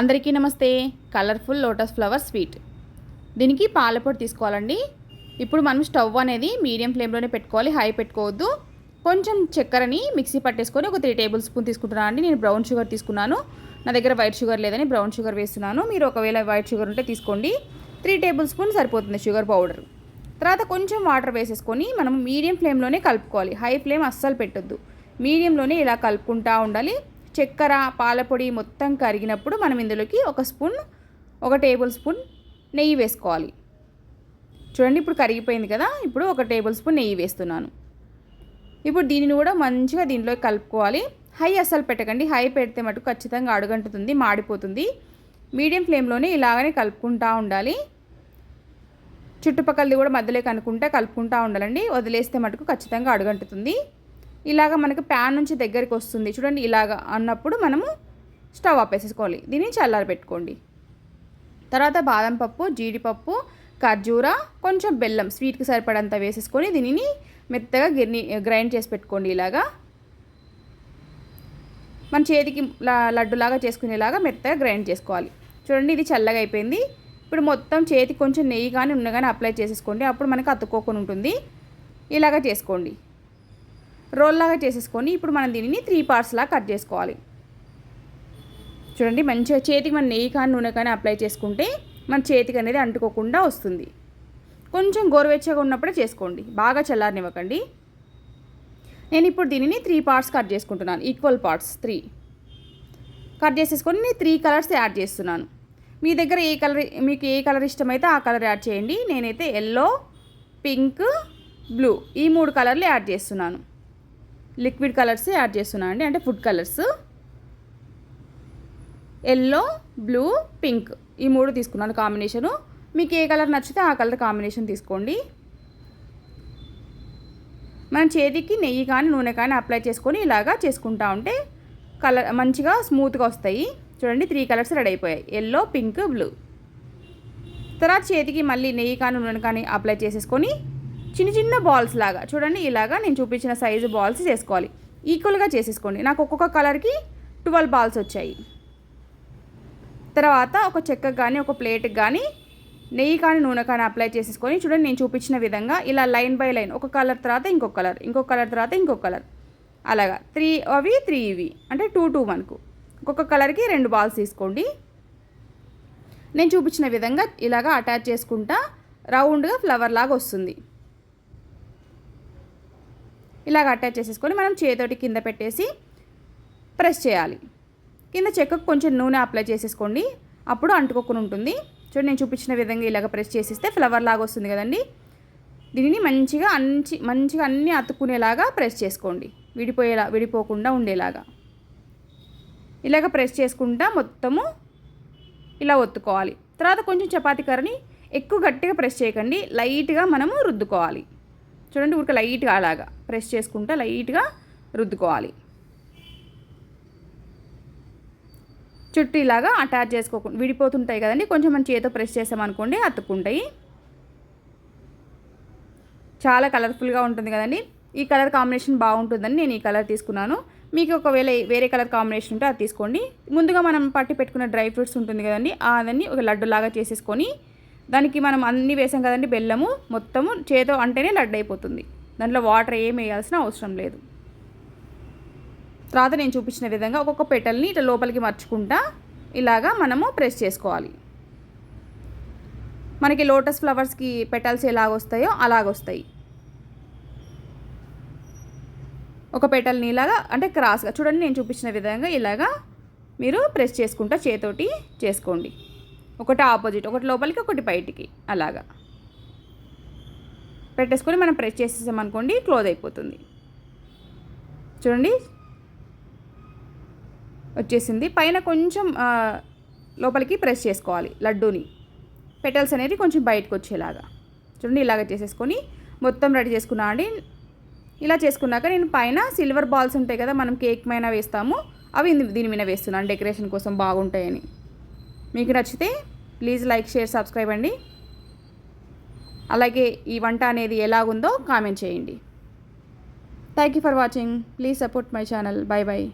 అందరికీ నమస్తే. Colourful lotus flower sweet. దీనికి పాలపొడి తీసుకోవాలండి. ఇప్పుడు మనం స్టవ్ అనేది మీడియం ఫ్లేమ్లోనే పెట్టుకోవాలి. హై పెట్టుకోవద్దు. కొంచెం చక్కెరని మిక్సీ పట్టేసుకొని ఒక త్రీ టేబుల్ స్పూన్ తీసుకుంటున్నాను అండి. నేను బ్రౌన్ షుగర్ తీసుకున్నాను. నా దగ్గర వైట్ షుగర్ లేదని బ్రౌన్ షుగర్ వేస్తున్నాను. మీరు ఒకవేళ వైట్ షుగర్ ఉంటే తీసుకోండి. త్రీ టేబుల్ స్పూన్ సరిపోతుంది షుగర్ పౌడర్. తర్వాత కొంచెం వాటర్ వేసేసుకొని మనం మీడియం ఫ్లేమ్లోనే కలుపుకోవాలి. హై ఫ్లేమ్ అస్సలు పెట్టొద్దు. మీడియంలోనే ఇలా కలుపుకుంటూ ఉండాలి. చక్కెర పాలపొడి మొత్తం కరిగినప్పుడు మనం ఇందులోకి ఒక స్పూన్ ఒక టేబుల్ స్పూన్ నెయ్యి వేసుకోవాలి. చూడండి ఇప్పుడు కరిగిపోయింది కదా ఇప్పుడు ఒక టేబుల్ స్పూన్ నెయ్యి వేస్తున్నాను. ఇప్పుడు దీనిని కూడా మంచిగా దీనిలో కలుపుకోవాలి. హై అస్సలు పెట్టకండి హై పెడితే మటుకు ఖచ్చితంగా అడుగంటుతుంది మాడిపోతుంది. మీడియం ఫ్లేమ్లోనే ఇలాగనే కలుపుకుంటూ ఉండాలి. చుట్టుపక్కలది కూడా మధ్యలోకి అనుకుంటే కలుపుకుంటూ ఉండాలండి వదిలేస్తే మటుకు ఖచ్చితంగా అడుగంటుతుంది. ఇలాగ మనకు ప్యాన్ నుంచి దగ్గరికి వస్తుంది. చూడండి ఇలాగ అన్నప్పుడు మనము స్టవ్ ఆపేసేసుకోవాలి దీన్ని చల్లారి పెట్టుకోండి. తర్వాత బాదం పప్పు జీడిపప్పు ఖర్జూర కొంచెం బెల్లం స్వీట్కి సరిపడంత వేసేసుకొని దీనిని మెత్తగా గిర్ని గ్రైండ్ చేసి పెట్టుకోండి ఇలాగా. మన చేతికి లడ్డులాగా చేసుకునేలాగా మెత్తగా గ్రైండ్ చేసుకోవాలి. చూడండి ఇది చల్లగా అయిపోయింది. ఇప్పుడు మొత్తం చేతికి కొంచెం నెయ్యి కానీ ఉన్న కానీ అప్లై చేసేసుకోండి. అప్పుడు మనకు అతుక్కోకుండా ఉంటుంది. ఇలాగ చేసుకోండి. రోల్ లాగా చేసేసుకొని ఇప్పుడు మనం దీనిని త్రీ పార్ట్స్ లాగా కట్ చేసుకోవాలి. చూడండి మంచిగా చేతికి మన నెయ్యి కానీ నూనె కానీ అప్లై చేసుకుంటే మన చేతికి అనేది అంటుకోకుండా వస్తుంది. కొంచెం గోరువెచ్చగా ఉన్నప్పుడే చేసుకోండి. బాగా చల్లారనివ్వకండి. నేను ఇప్పుడు దీనిని త్రీ పార్ట్స్ కట్ చేసుకుంటున్నాను. ఈక్వల్ పార్ట్స్ త్రీ కట్ చేసేసుకొని నేను త్రీ కలర్స్ యాడ్ చేస్తున్నాను. మీ దగ్గర ఏ కలర్ మీకు ఏ కలర్ ఇష్టమైతే ఆ కలర్ యాడ్ చేయండి. నేనైతే ఎల్లో పింక్ బ్లూ ఈ మూడు కలర్లు యాడ్ చేస్తున్నాను. లిక్విడ్ కలర్స్ యాడ్ చేస్తున్నాను అండి. అంటే food colours. Yellow blue pink ఈ మూడు తీసుకున్నాను కాంబినేషను. మీకు ఏ కలర్ నచ్చితే ఆ కలర్ కాంబినేషన్ తీసుకోండి. మనం చేతికి నెయ్యి కానీ నూనె కానీ అప్లై చేసుకొని ఇలాగా చేసుకుంటా ఉంటే కలర్ మంచిగా స్మూత్గా వస్తాయి. చూడండి త్రీ కలర్స్ రెడీ అయిపోయాయి. Yellow pink blue. తర్వాత చేతికి మళ్ళీ నెయ్యి కానీ నూనె కానీ అప్లై చేసేసుకొని చిన్న చిన్న బాల్స్ లాగా. చూడండి ఇలాగా నేను చూపించిన సైజు బాల్స్ చేసుకోవాలి. ఈక్వల్గా చేసేసుకోండి. నాకు ఒక్కొక్క కలర్కి ట్వెల్వ్ బాల్స్ వచ్చాయి. తర్వాత ఒక చెక్కకు కానీ ఒక ప్లేట్కి కానీ నెయ్యి కానీ నూనె కానీ అప్లై చేసేసుకొని చూడండి నేను చూపించిన విధంగా ఇలా లైన్ బై లైన్ ఒక కలర్ తర్వాత ఇంకొక కలర్ ఇంకొక కలర్ తర్వాత ఇంకొక కలర్ అలాగా. త్రీ అవి త్రీ ఇవి. అంటే టూ టూ వన్కు ఒక్కొక్క కలర్కి రెండు బాల్స్ తీసుకోండి. నేను చూపించిన విధంగా ఇలాగా అటాచ్ చేసుకుంటా. రౌండ్గా ఫ్లవర్ లాగా వస్తుంది. ఇలాగ అటాచ్ చేసేసుకొని మనం చేతోటి కింద పెట్టేసి ప్రెస్ చేయాలి. కింద చెక్కకు కొంచెం నూనె అప్లై చేసేసుకోండి. అప్పుడు అంటుకోకుండా ఉంటుంది. చూడండి నేను చూపించిన విధంగా ఇలాగ ప్రెస్ చేసిస్తే ఫ్లవర్ లాగా వస్తుంది కదండి. దీనిని మంచిగా అంచి మంచిగా అన్నీ అతుక్కునేలాగా ప్రెస్ చేసుకోండి. విడిపోయేలా విడిపోకుండా ఉండేలాగా. ఇలాగ ప్రెస్ చేసుకుంటా మొత్తము ఇలా ఒత్తుకోవాలి. తర్వాత కొంచెం చపాతీ కర్రని ఎక్కువ గట్టిగా ప్రెస్ చేయకండి. లైట్గా మనము రుద్దుకోవాలి. చూడండి ఊరిక లైట్గా అలాగా. ప్రెస్ చేసుకుంటూ లైట్గా రుద్దుకోవాలి. చుట్టూ ఇలాగా అటాచ్ చేసుకోకుండా విడిపోతుంటాయి కదండి కొంచెం మన చేతితో ప్రెస్ చేసామనుకోండి అతుక్కుంటాయి. చాలా కలర్ఫుల్గా ఉంటుంది కదండి. ఈ కలర్ కాంబినేషన్ బాగుంటుందని నేను ఈ కలర్ తీసుకున్నాను. మీకు ఒకవేళ వేరే కలర్ కాంబినేషన్ ఉంటే అది తీసుకోండి. ముందుగా మనం పట్టి పెట్టుకున్న డ్రై ఫ్రూట్స్ ఉంటుంది కదండి అదన్నీ ఒక లడ్డులాగా చేసేసుకొని దానికి మనం అన్నీ వేసాం కదండి బెల్లము మొత్తము చేతో అంటేనే లడ్డు అయిపోతుంది దాంట్లో వాటర్ ఏం వేయాల్సిన అవసరం లేదు. తర్వాత నేను చూపించిన విధంగా ఒక్కొక్క పెటల్ని ఇట్లా లోపలికి మర్చుకుంటా ఇలాగా మనము ప్రెస్ చేసుకోవాలి. మనకి లోటస్ ఫ్లవర్స్కి పెటల్స్ ఎలాగొస్తాయో అలాగొస్తాయి. ఒక పెటల్ని ఇలాగా అంటే క్రాస్గా చూడండి నేను చూపించిన విధంగా ఇలాగా మీరు ప్రెస్ చేసుకుంటా చేతోటి చేసుకోండి. ఒకటి ఆపోజిట్ ఒకటి లోపలికి ఒకటి బయటికి అలాగా. పెట్టేసుకొని మనం ప్రెస్ చేసేసామనుకోండి క్లోజ్ అయిపోతుంది. చూడండి. వచ్చేసింది. పైన కొంచెం లోపలికి ప్రెస్ చేసుకోవాలి లడ్డూని. పెటల్స్ అనేది కొంచెం బయటకు వచ్చేలాగా. చూడండి ఇలాగ చేసేసుకొని మొత్తం రెడీ చేసుకున్నా అండి. ఇలా చేసుకున్నాక నేను పైన సిల్వర్ బాల్స్ ఉంటాయి కదా మనం కేక్ పైన వేస్తాము. అవి దీని మీద వేస్తున్నాను డెకరేషన్ కోసం బాగుంటాయని. మీకు నచ్చితే ప్లీజ్ లైక్ షేర్ సబ్స్క్రైబ్ అండి. అలాగే ఈ వంట అనేది ఎలాగుందో కామెంట్ చేయండి. Thank you for watching please support my channel bye bye